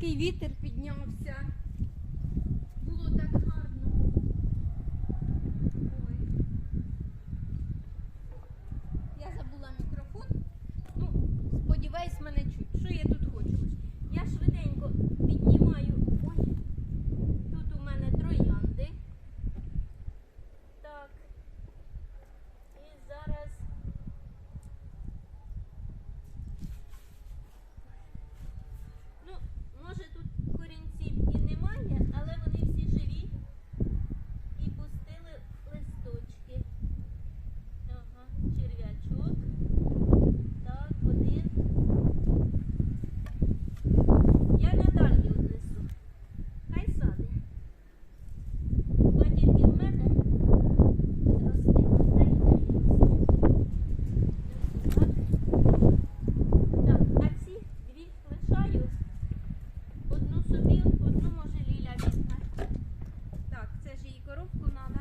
який вітер піднявся. Було так гарно. Ой. Я забула мікрофон. Ну, сподіваюсь, мене чуть. Що я тут хочу? Я швиденько піднімаю. Ой. Тут у мене троянди. Так. І зараз. Ну, може тут корінців і немає, але вони всі живі і пустили листочки. Ага, черв'ячок. Так, один. Я Наталью однесу. Хай сади. Бо тільки в мене росте. Хай не Так. Так, а ці дві лишаю. Одну собі, одну може Ліля візьме. Так, це ж їй коробку треба.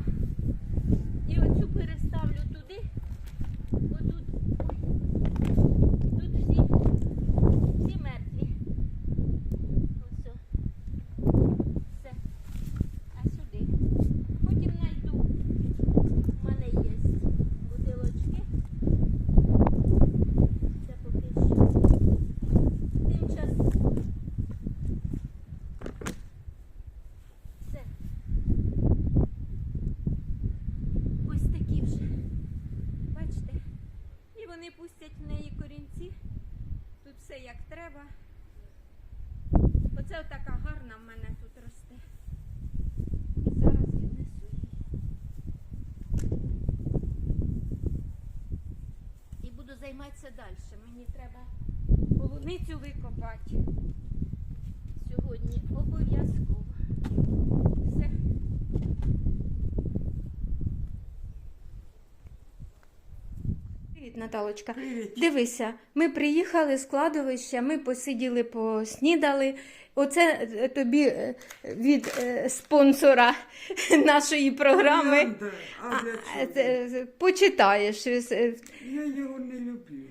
І оцю переставлю туди. Отут. Ой. Тут всі, всі мертві. Ось. о. Все. А сюди. Потім знайду. У мене є бутилочки. Це поки що. Тим часом. Все. Ось такі вже. Бачите? І вони пустять в неї корінці. Тут все як треба. Оце отака гарна в мене тут росте. Зараз її. І буду займатися далі. Мені треба полуницю викопати. Сьогодні обов'язково. Все. Привіт, Наталочка. Привіт. Дивися, ми приїхали з кладовища, ми посиділи, поснідали. Оце е, тобі е, від е, спонсора нашої програми. А для чого? Почитаєш. Я його не люблю.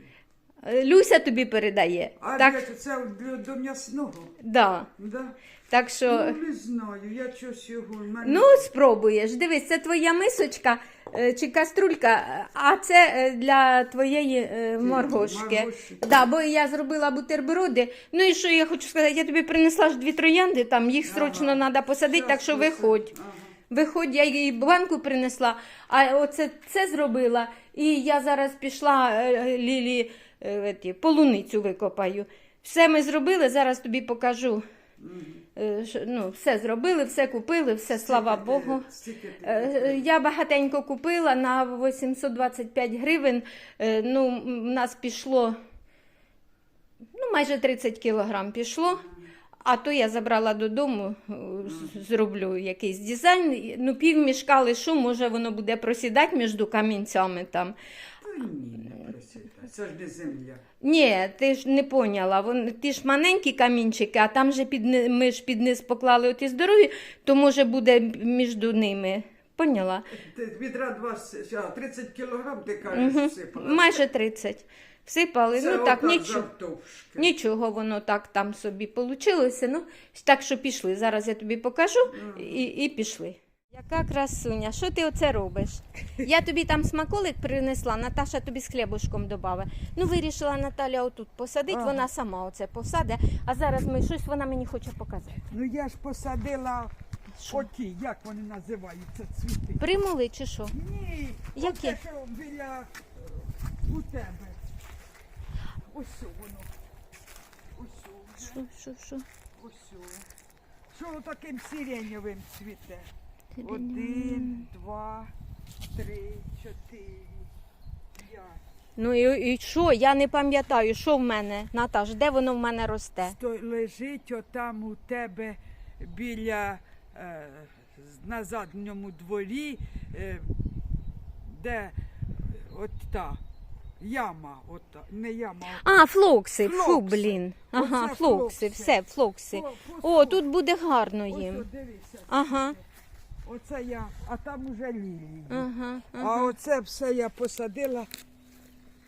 Люся тобі передає. А так, для, це до м'ясного. да. Да? так що. Ну, не знаю, я щось його. Мене... Ну, спробуєш. Дивись, це твоя мисочка чи каструлька, а це е, для твоєї е, моргошки. Да, бо я зробила бутерброди. Ну і що я хочу сказати, я тобі принесла ж дві троянди, там їх срочно Ага. треба посадити, Щас так що виходь. Ага. Виходь, я їй банку принесла, а оце це зробила. І я зараз пішла е, Лілі е, полуницю викопаю. Все ми зробили, зараз тобі покажу. Е, Ну, все зробили, все купили, все, слава Богу. Е, купила? Я багатенько купила на 825 гривень. Е, Ну, в нас пішло ну, майже 30 кілограм пішло. А то я забрала додому, е, зроблю якийсь дизайн. Ну, пів мішка лишу, може воно буде просідати між камінцями там. Та ні, не просідай. Це ж не земля. Ні, ти ж не поняла. Вон, ті ж маленькі камінчики, а там же під, ни- ми ж під низ поклали оті здорові, то може буде між ними. Поняла? Ти відра 20, а, 30 кілограм, ти кажеш, Угу. всипала. Майже 30. Всипали. Це ну так, отак нічого. завтовшки. Нічого воно так там собі получилося. Ну, так що пішли. Зараз я тобі покажу і, і пішли. Яка красуня, що ти оце робиш? Я тобі там смаколик принесла, Наташа тобі з хлібушком додала. Ну, вирішила Наталя отут посадити, Ага. вона сама оце посаде, а зараз ми щось вона мені хоче показати. Ну я ж посадила Що? оті, як вони називаються, цвіти. Примули чи що? Ні, Які? оце, що біля е, у тебе. Ось воно. Ось що вже. Що, що, що? Ось що. Що таким сиренєвим цвіте? Один, два, три, чотири, п'ять. Ну і, і що? Я не пам'ятаю, що в мене, Наташ, де воно в мене росте? Сто лежить отам у тебе біля е, на задньому дворі, е, де от та яма, от та, не яма. а А, флокси, фу, Флокси. блін. Ага, Оце флокси, флокси. все, флокси. Фо- О, фосфор. тут буде гарно Ось, їм. от дивися. Ага. Оце я, а там уже лілії. Ага, А оце все я посадила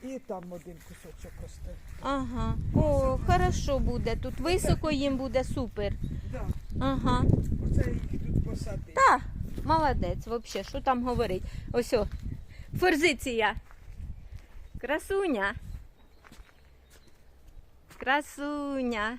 І там один кусочок остав. Ага. О, хорошо буде. Тут високо їм буде супер. Да. Ага. Оце їх тут посадив. Та, молодець, взагалі, що там говорить? Ось о, форзиція. Красуня. Красуня.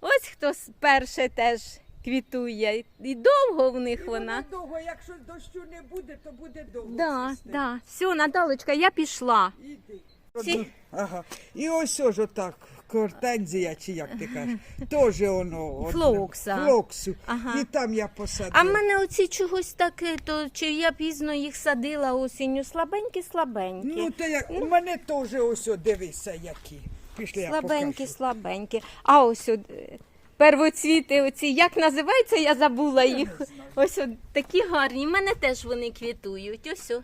Ось хто перше теж квітує. І довго в них І вона. довго, якщо дощу не буде, то буде довго. Да, цвісти. да. Все, Наталочка, я пішла. Іди. Ці- Ага. І ось ось отак, кортензія, чи як ти кажеш, теж воно. одне. Флокса. Флоксу. Ага. І там я посадила. А в мене оці чогось таке, то чи я пізно їх садила осінню, слабенькі, слабенькі. Ну, то як, у мене теж ось, о, дивися, які. Пішли, я Слабенькі, покажу. слабенькі. А ось от, е, первоцвіти, оці, як називається, я забула їх. Ось от, такі гарні. У мене теж вони квітують. Ось о.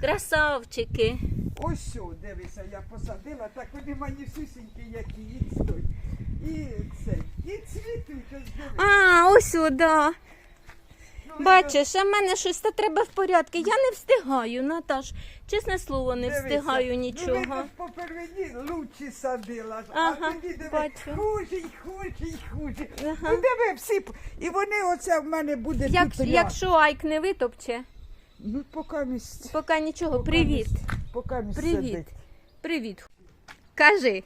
Красавчики. Ось, о, дивися, я посадила, так вони мені сусіньки, які, їдуть. І це, і цвітуть, ось. А, ось о, да. Бачиш, а в мене щось та треба в порядку. Я не встигаю, Наташ. Чесне слово, не Дивися. встигаю Ну, нічого. видно, по первині лучі садила, Ага, а тоді диви, бачу. хуже й хуже й хуже. Ага. Ну диви, всі, п- і вони оце в мене буде Як, тут ряд. якщо Айк не витопче, Ну, поки місць, поки нічого. Привіт. поки місць Привіт. сидить. Привіт. Кажи.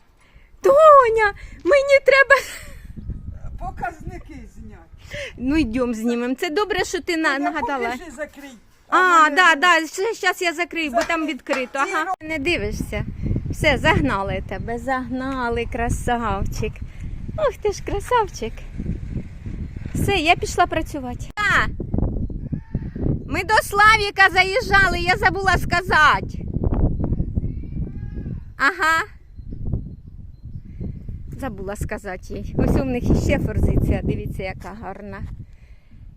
Тоня, мені треба. Показники. Ну йдемо знімемо. Це добре, що ти на, Ну, нагадала. Покажи, закрий. А, мене- да, да, зараз я закрию, бо там відкрито. Ага. Не дивишся. Все, загнали тебе, загнали, красавчик. Ох ти ж красавчик. Все, я пішла працювати. А, ми до Славіка заїжджали, я забула сказати. Ага. Забула сказати їй. Ось у них іще форзиція, дивіться, яка гарна.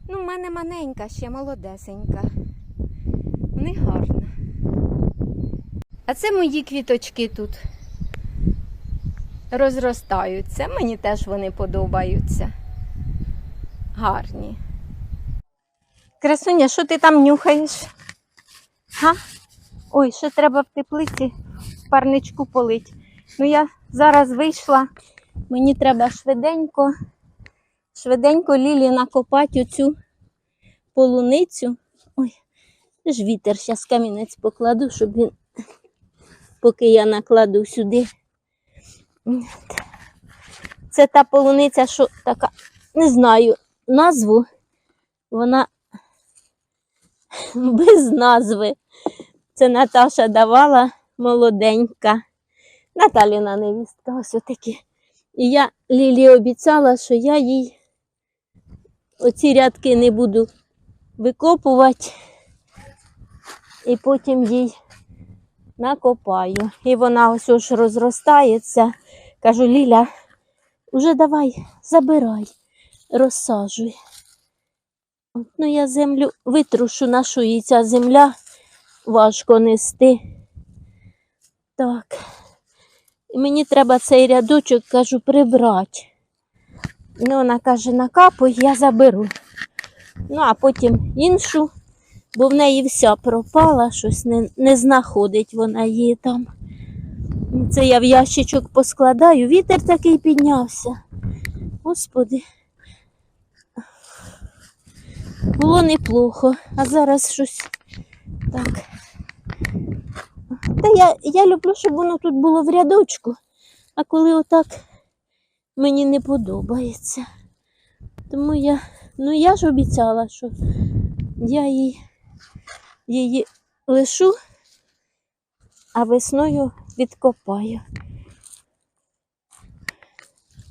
Ну, в мене маленька, ще молодесенька. Вони гарна. А це мої квіточки тут розростаються. Мені теж вони подобаються. Гарні. Красуня, що ти там нюхаєш? Га? Ой, ще треба в теплиці парничку полить. Ну, я зараз вийшла. Мені треба швиденько, швиденько Лілі накопати оцю полуницю. Ой, ж вітер, зараз камінець покладу, щоб він, поки я накладу сюди. Це та полуниця, що така, не знаю назву, вона без назви. Це Наташа давала молоденька. Наталіна невістка, ось отакі. І я Лілі обіцяла, що я їй оці рядки не буду викопувати і потім їй накопаю. І вона ось ось розростається. Кажу, Ліля, уже давай, забирай, розсаджуй. Ну, я землю витрушу, на що їй ця земля важко нести. Так. Мені треба цей рядочок, кажу, прибрати. Ну, вона каже, накапуй, я заберу. Ну, а потім іншу, бо в неї вся пропала, щось не, не знаходить вона її там. Це я в ящичок поскладаю. Вітер такий піднявся. Господи. Було неплохо, а зараз щось так. Та я, я люблю, щоб воно тут було в рядочку, а коли отак мені не подобається. Тому я, ну я ж обіцяла, що я її, її лишу, а весною відкопаю.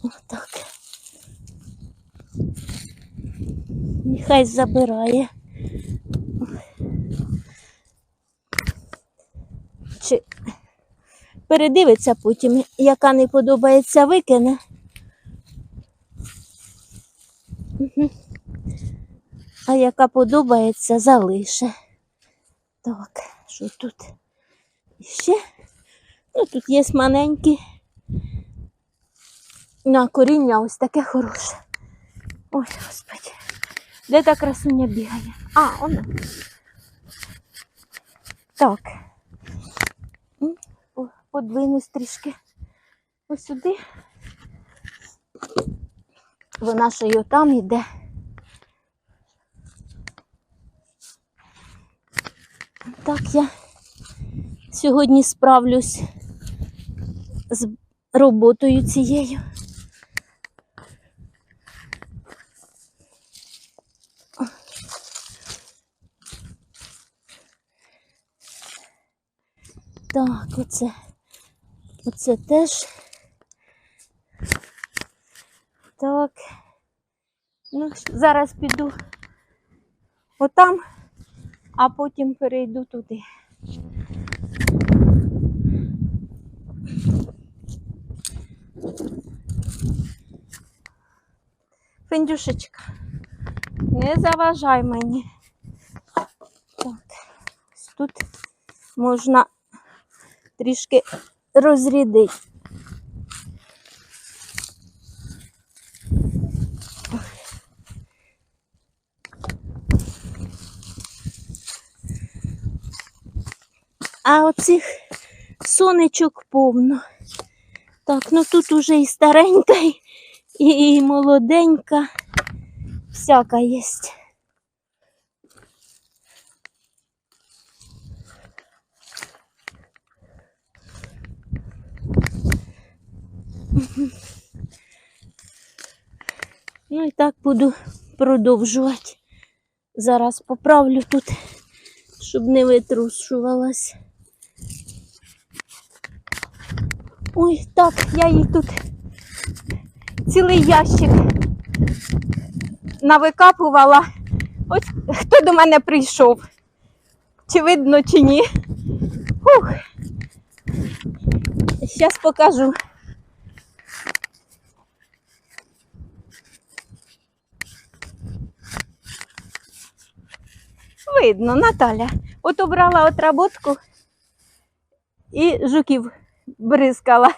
Отак. Нехай забирає. Чи передивиться потім, яка не подобається, викине. А яка подобається, залише. Так, що тут ще? Ну, тут є маленькі. На коріння ось таке хороше. Ой, господи. Де та красуня бігає? А, вона. Так. Подвинусь трішки ось сюди. Вона ще й отам іде. Так я сьогодні справлюсь з роботою цією. Так, оце, оце теж. Так. Ну, зараз піду отам, а потім перейду туди. Фендюшечка, не заважай мені. Так, тут можна трішки розрядити. А оцих сонечок повно. Так, ну тут уже і старенька, і молоденька. Всяка єсть. Ну і так буду продовжувати. Зараз поправлю тут, щоб не витрушувалась. Ой, так, я їй тут цілий ящик навикапувала. Ось хто до мене прийшов. Чи видно, чи ні. Ух. Зараз покажу. Видно, Наталя. От обрала отработку і жуків бризкала.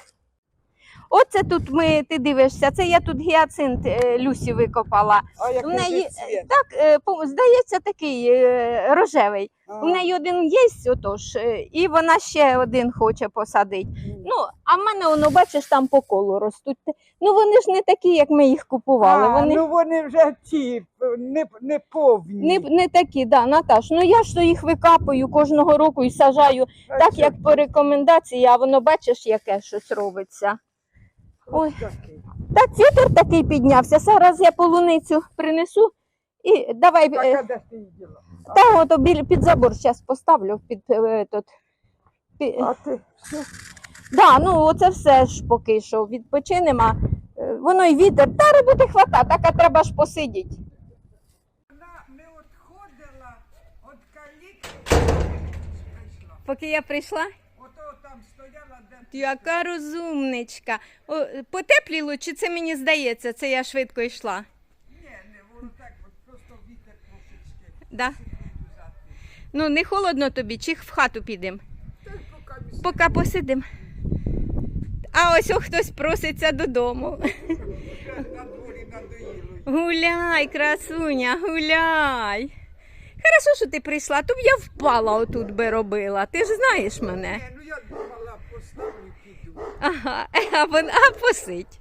Оце тут ми, ти дивишся, це я тут гіацинт е, Люсі викопала. А як У неї, цвіт? так, е, по- здається, такий е, рожевий. А, У неї один є, отож, е, і вона ще один хоче посадити. Ну, а в мене воно, бачиш, там по колу ростуть. Ну вони ж не такі, як ми їх купували. а, вони ну вони вже ті не, не повні. не, не такі, да, Наташ. Ну я ж то їх викапую кожного року і сажаю А так, як по рекомендації, а воно бачиш, яке щось робиться. Ой. Та вітер такий піднявся. Зараз я полуницю принесу і давай. Так, е, а де ти її діла? Та от біля під забор зараз поставлю під е, тут. Пі- А ти що? Да, ну оце все ж поки що відпочинемо. а, е, Воно й вітер, та роботи хвата, так а треба ж посидіти. Вона не відходила від калітки. Поки я прийшла, там стояла, де яка розумничка. О, потепліло, чи це мені здається, це я швидко йшла. Ні, не, воно так, от просто вітер трошечки. Да? Ну, не холодно тобі, чи в хату підемо? Поки посидимо. А ось о, хтось проситься додому. на дворі надоїло. Гуляй, красуня, гуляй. Хорошо, що ти прийшла, то б я впала отут би робила. Ти ж знаєш мене. Ні, ну я. Ага, а, вона а посидь.